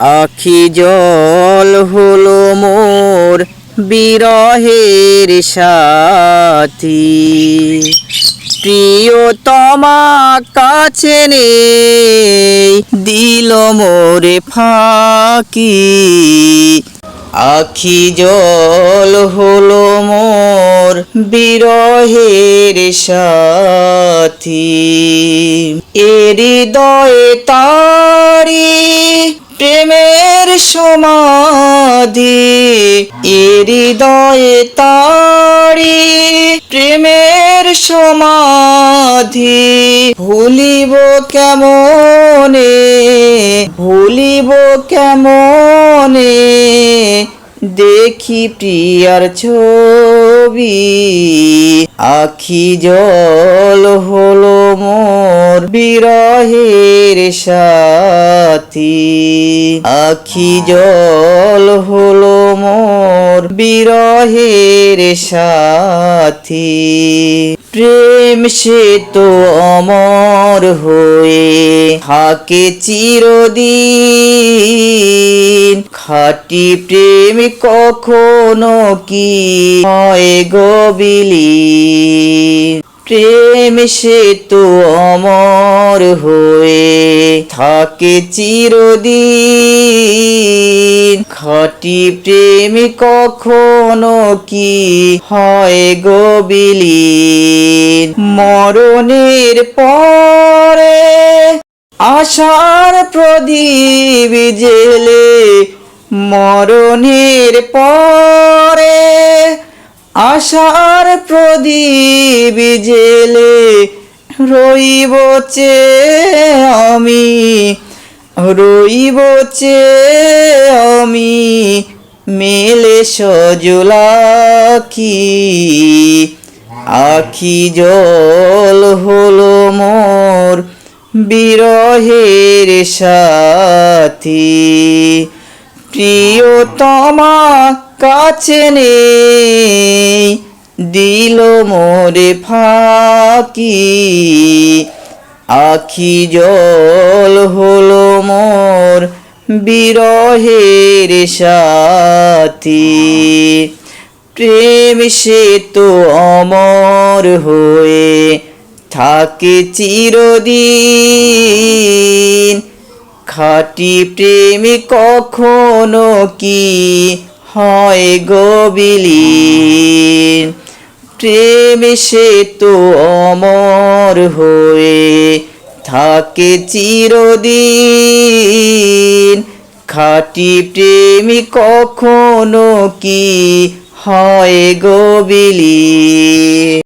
আখি জল হলো মোর বিরহের সাথী। প্রিয়তমা কাছে নেই, দিল মোরে ফাঁকি। আখি জল হলো মোর বিরহের সাথী। এ হৃদয়ে তারি সমাধি হৃদয়ে তারি প্রেমের সমাধি। ভুলিব কেমনে ভুলিব কেমনে? দেখি প্রিয়ার ছবি, আখি জল হলো মোর বিরহের আখি জল হলো মোর বিরহের সাথী। প্রেম সে তো অমর হয়ে থাকে চিরদিন। খাটি প্রেম কখনো কি হয় গবিলি প্রেম সে তো অমর হয়ে থাকে চিরদিন। খাটি প্রেম কখনো কি হয় গবিলি মরণের পরে আশার প্রদীপ জেলে, মরণের পরে আশার প্রদীপ জেলে রইব চে আমি, রইব চে আমি, মেলে সজলাকি আখি জল হলো মোর বিরহের সাথী। প্রিয়তমা কাছে নেই, দিল মোরে ফাঁকি। আখি জল হলো মোর বিরহের সাথী। প্রেম সে তো অমর হয়ে থাকে চিরদিন। খাটি প্রেম কখনো কি হয় গবিলীন প্রেম সে তো অমর হয়ে থাকে চিরদিন। খাটি প্রেমী কখনো কি হয় গবিলি